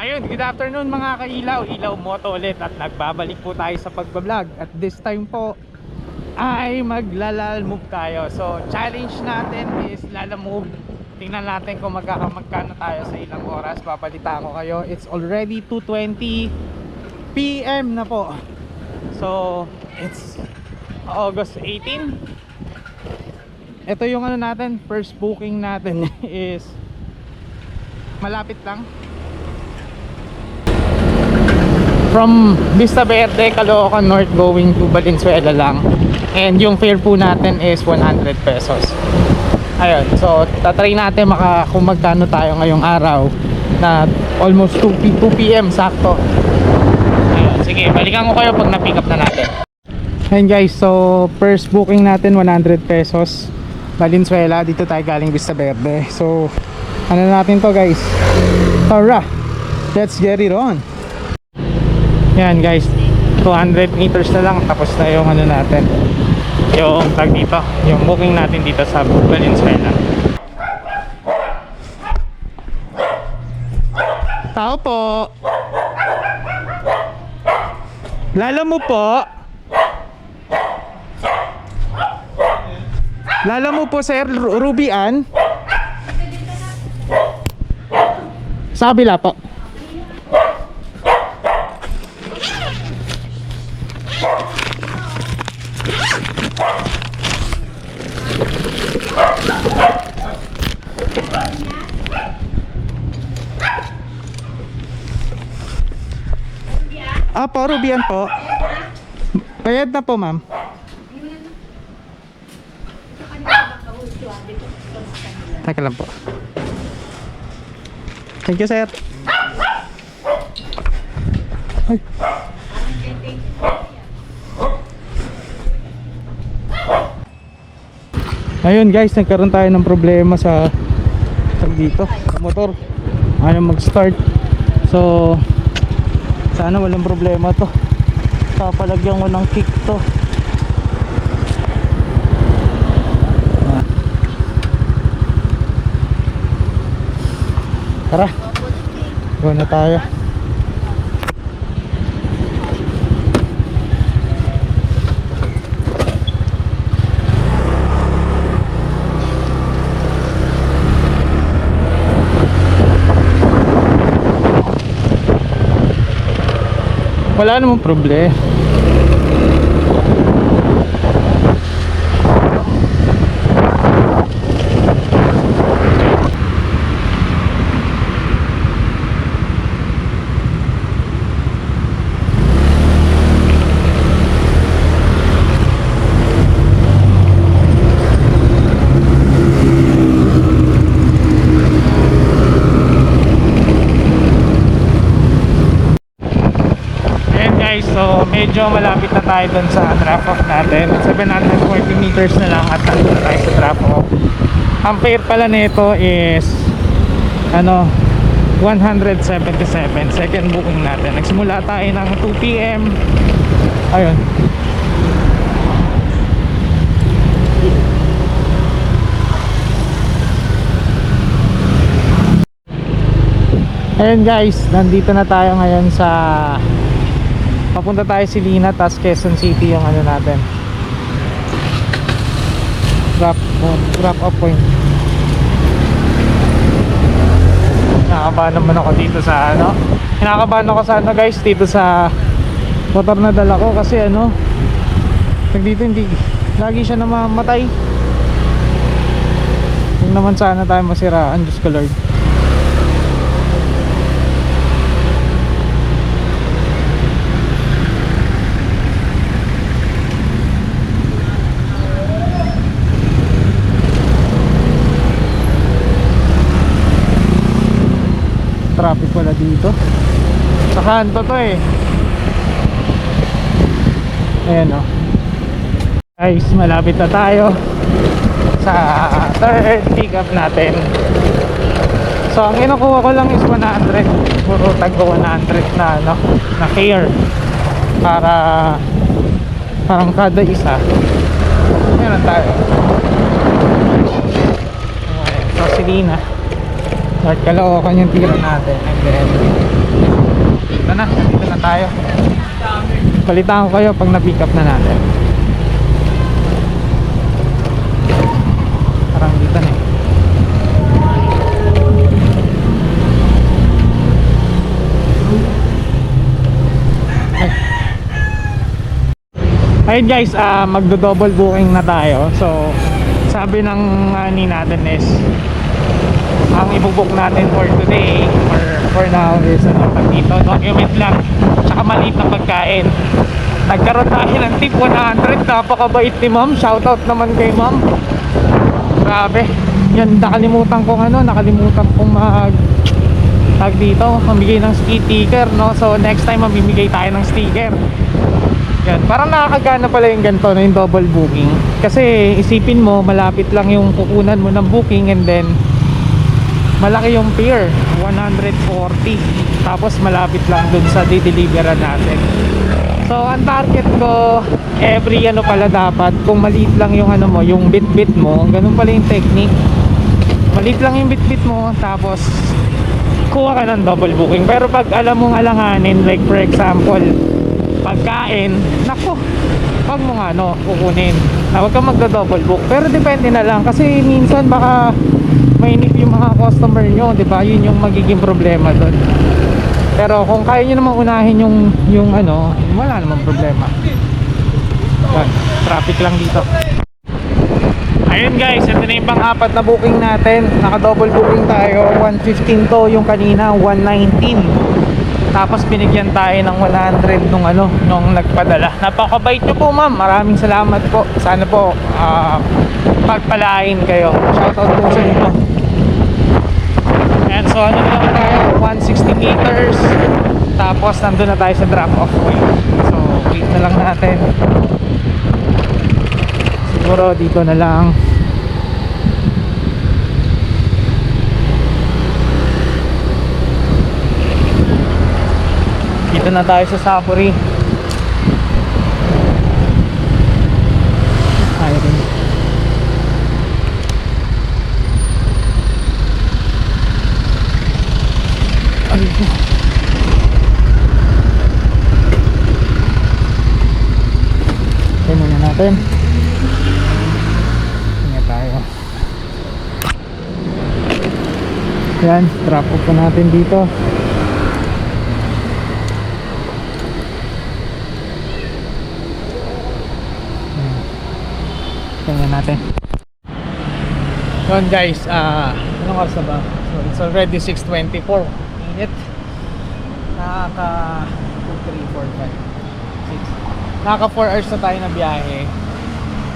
Ayun, good afternoon mga kailaw, ilaw moto ulit at nagbabalik po tayo sa pagbablog. At this time po ay maglalal move tayo. So challenge natin is lala move tingnan natin kung magkakamagkano tayo sa ilang oras. Papalita ko kayo. It's already 2.20 PM na po. So it's August 18 ito yung ano natin first booking natin is malapit lang from Vista Verde, Caloocan North going to Valenzuela lang. And yung fare po natin is 100 pesos. Ayun, so tatry natin maka, kung magkano tayo ngayong araw na almost 2, p- 2 p.m. sakto. Ayun, sige, balikan ko kayo pag na-pick up na natin. Ayun guys, so first booking natin 100 pesos. Valenzuela, dito tayo galing Vista Verde. So ano natin to guys? Tara, let's get it on yan guys. 200 meters na lang. Tapos na yung ano natin. Yung tag dito. Yung booking natin dito sa Valenzuela tao po. Lala mo po. Lala mo po sir Ru- Ruby Ann. Sa kabila po Ah, po, Rubian po. Bayad na po, ma'am. Teka lang po. Thank you, sir. Ay. Ayun guys, nagkaroon tayo ng problema sa tag dito, sa motor. Ayaw mag-start. So, sana walang problema to. Papalagyan ko ng kick to. Tara. Go na tayo. Wala namang problema. Ayan guys, so medyo malapit na tayo dun sa drop off natin. 740 meters na lang at nandun na tayo sa drop off. Ang fare pala nito is ano 177 second booking natin. Nagsimula tayo ng 2 p.m. Ayun. Ayun guys, nandito na tayo ngayon sa papunta tayo si Lina tas Quezon City yung ano natin. Drop, uh, drop off point. Nakakabahan naman ako dito sa ano. Kinakabahan ako sa ano guys dito sa motor na dala ko kasi ano pag dito hindi lagi siya namamatay. Yung naman sana tayo masiraan Diyos ko Lord traffic wala dito. Sa kanto to eh. Ayan o guys malapit na tayo sa third pick up natin. So ang kinukuha ko lang is 100 puro taggo 100 na ano na care. Para parang kada isa meron tayo. Okay, so si North Caloocan yung tira natin. Ito na, dito na tayo. Balitaan ko kayo pag na-pick up na natin. Parang dito na eh. Ayun guys, ah magdo-double booking na tayo. So, sabi ng ani natin is ang ibubook natin for today or for now is ano pag dito, document lang tsaka maliit na pagkain. Nagkaroon tayo ng tip 100, napakabait ni ma'am. Shoutout naman kay ma'am. Grabe. Yan, nakalimutan kong ano, nakalimutan kong mag tag dito, mamigay ng sticker, no? So, next time mamimigay tayo ng sticker. Yan, parang nakakagana pala yung ganito na yung double booking. Kasi isipin mo, malapit lang yung kukunan mo ng booking and then malaki yung pier, 140. Tapos malapit lang dun sa dideliveran natin. So, ang target ko, every ano pala dapat, kung maliit lang yung ano mo, yung bit-bit mo, ganun pala yung technique. Maliit lang yung bit-bit mo, tapos kuha ka ng double booking. Pero pag alam mong alanganin, like for example, pagkain, nako, wag mo nga no, kukunin. Na wag kang magdo-double book. Pero depende na lang kasi minsan baka mainip yung mga customer nyo, 'di ba? Yun yung magiging problema doon. Pero kung kaya nyo namang unahin yung yung ano, wala namang problema. Yan, traffic lang dito. Ayun guys, ito na yung pang-apat na booking natin. Naka-double booking tayo. 115 to yung kanina, 119. Tapos binigyan tayo ng 100 nung ano, nung nagpadala. Napakabait nyo po ma'am. Maraming salamat po. Sana po ah, pagpalain kayo. Shoutout po sa inyo. And so ano na lang tayo, 160 meters. Tapos nandun na tayo sa drop off point. So wait na lang natin. Siguro dito na lang. Dito na tayo sa Sapuri. Ayun. Ay, ko. Okay muna natin. Ingat tayo. Yan, off po natin dito. Tingnan natin. Yun guys, ah, anong oras na ba? So it's already 6.24. Init. Nakaka 2, 3, 4, 5, 6. Nakaka 4 hours na tayo na biyahe.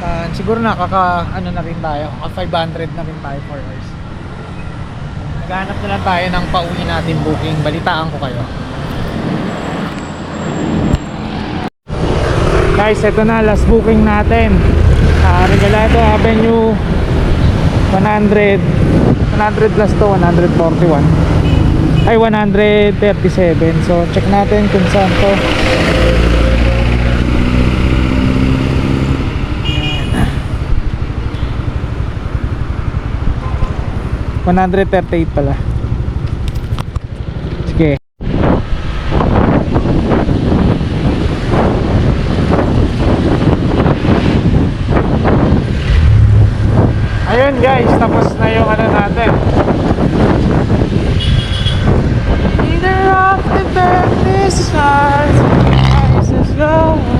Ah, siguro nakaka ano na rin tayo, naka 500 na rin tayo 4 hours. Naghanap na lang tayo ng pauwi natin booking. Balitaan ko kayo. Guys, ito na last booking natin. Uh, Regalado Avenue 100 100 plus to 141 ay 137 so check natin kung saan to. Yan. 138 pala Either off the bed, this is not. This going.